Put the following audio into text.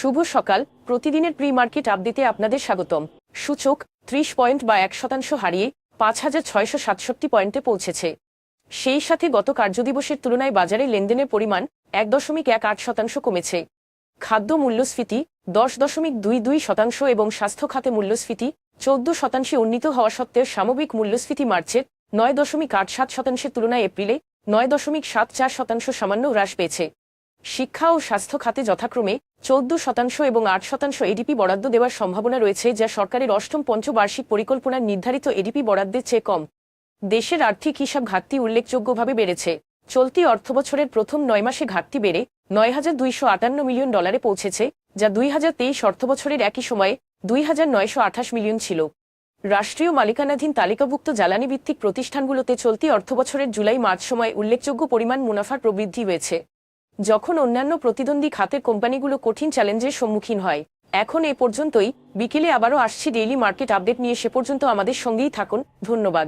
শুভ সকাল। প্রতিদিনের pre market আপডেটে আপনাদের স্বাগতম। সূচক ত্রিশ পয়েন্ট বা এক শতাংশ হারিয়ে পাঁচ হাজার ছয়শো সাতষট্টি পয়েন্টে পৌঁছেছে। সেই সাথে গত কার্যদিবসের তুলনায় বাজারে লেনদেনের পরিমাণ এক দশমিক এক আট শতাংশ কমেছে। খাদ্য মূল্যস্ফীতি দশ দশমিক দুই দুই শতাংশ এবং স্বাস্থ্য খাতে মূল্যস্ফীতি চোদ্দ শতাংশে উন্নীত হওয়া সত্ত্বেও সামগ্রিক মূল্যস্ফীতি মার্চের নয় দশমিক আট সাত শতাংশের তুলনায় এপ্রিলে নয় দশমিক সাত চার শতাংশ সামান্য হ্রাস পেয়েছে। শিক্ষা ও স্বাস্থ্য খাতে যথাক্রমে চৌদ্দ শতাংশ এবং আট শতাংশ এডিপি বরাদ্দ দেওয়ার সম্ভাবনা রয়েছে, যা সরকারের অষ্টম পঞ্চবার্ষিক পরিকল্পনার নির্ধারিত এডিপি বরাদ্দের চেয়ে কম। দেশের আর্থিক হিসাব ঘাটতি উল্লেখযোগ্যভাবে বেড়েছে। চলতি অর্থবছরের প্রথম নয় মাসে ঘাটতি বেড়ে নয় হাজার দুইশো আটান্ন মিলিয়ন ডলারে পৌঁছেছে, যা দুই হাজার তেইশ অর্থবছরের একই সময়ে দুই হাজার নয়শো আঠাশ মিলিয়ন ছিল। রাষ্ট্রীয় মালিকানাধীন তালিকাভুক্ত জ্বালানি ভিত্তিক প্রতিষ্ঠানগুলোতে চলতি অর্থবছরের জুলাই মার্চ সময়ে উল্লেখযোগ্য পরিমাণ মুনাফার প্রবৃদ্ধি হয়েছে। যখন অন্যান্য প্রতিদ্বন্দ্বী খাতের কোম্পানিগুলো কঠিন চ্যালেঞ্জের সম্মুখীন হয়, এখন এ পর্যন্তই। বিকেলে আবারও আসছি ডেইলি মার্কেট আপডেট নিয়ে, সে পর্যন্ত আমাদের সঙ্গেই থাকুন। ধন্যবাদ।